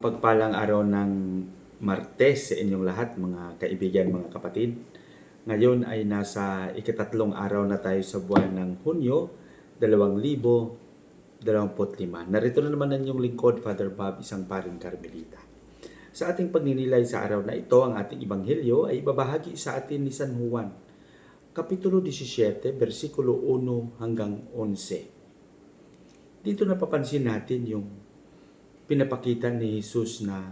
Pagpalang araw ng Martes sa inyong lahat, mga kaibigan, mga kapatid. Ngayon ay nasa ikatatlong araw na tayo sa buwan ng Hunyo, 2025. Narito na naman ang inyong lingkod, Father Bob, isang paring Carmelita. Sa ating pagninilay sa araw na ito, ang ating Ebanghelyo ay ibabahagi sa atin ni San Juan, Kapitulo 17, versikulo 1 hanggang 11. Dito napapansin natin yung pinapakita ni Jesus na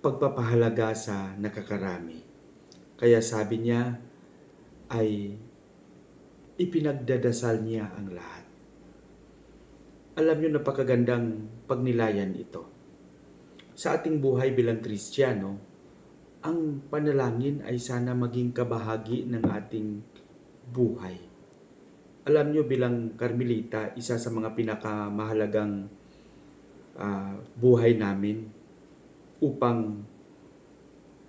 pagpapahalaga sa nakakarami. Kaya sabi niya ay ipinagdadasal niya ang lahat. Alam niyo napakagandang pagnilayan ito. Sa ating buhay bilang Kristiyano, ang panalangin ay sana maging kabahagi ng ating buhay. Alam niyo bilang Karmelita, isa sa mga pinakamahalagang uh, buhay namin upang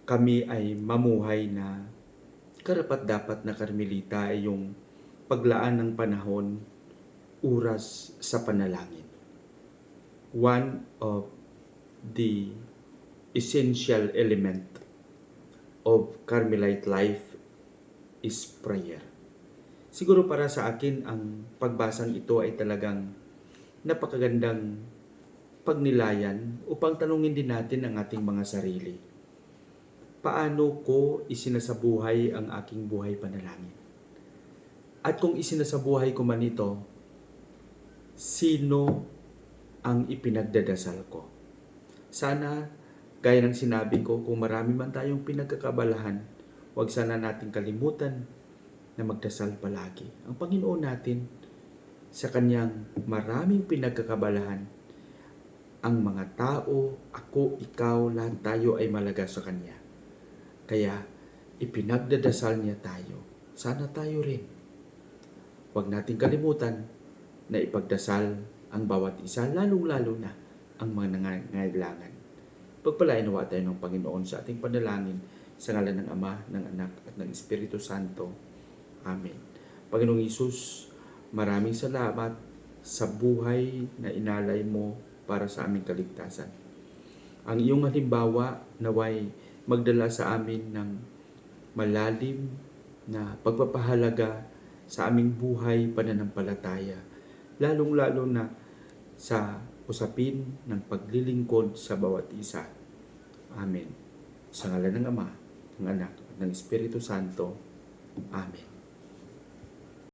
kami ay mamuhay na karapat dapat na Karmelita ay yung paglaan ng panahon, oras sa panalangin. One of the essential element of Carmelite life is prayer. Siguro para sa akin ang pagbasang ito ay talagang napakagandang pagnilayan upang tanungin din natin ang ating mga sarili. Paano ko isinasabuhay ang aking buhay panalangin? At kung isinasabuhay ko man ito, sino ang ipinagdadasal ko? Sana, gaya ng sinabi ko, kung marami man tayong pinagkakabalahan, huwag sana nating kalimutan na magdasal palagi. Ang Panginoon natin, sa kanyang maraming pinagkakabalahan, ang mga tao, ako, ikaw, lahat tayo ay malaga sa Kanya. Kaya ipinagdadasal niya tayo. Sana tayo rin. Huwag nating kalimutan na ipagdasal ang bawat isa, lalong-lalo na ang mga nangangailangan. Pagpalain nawa tayo ng Panginoon sa ating panalangin sa ngalan ng Ama, ng Anak at ng Espiritu Santo. Amen. Panginoong Isus, maraming salamat sa buhay na inalay mo para sa aming kaligtasan. Ang iyong halimbawa naway magdala sa amin ng malalim na pagpapahalaga sa aming buhay pananampalataya, lalong-lalo na sa usapin ng paglilingkod sa bawat isa. Amen. Sa ngalan ng Ama, ng Anak, at ng Espiritu Santo. Amen.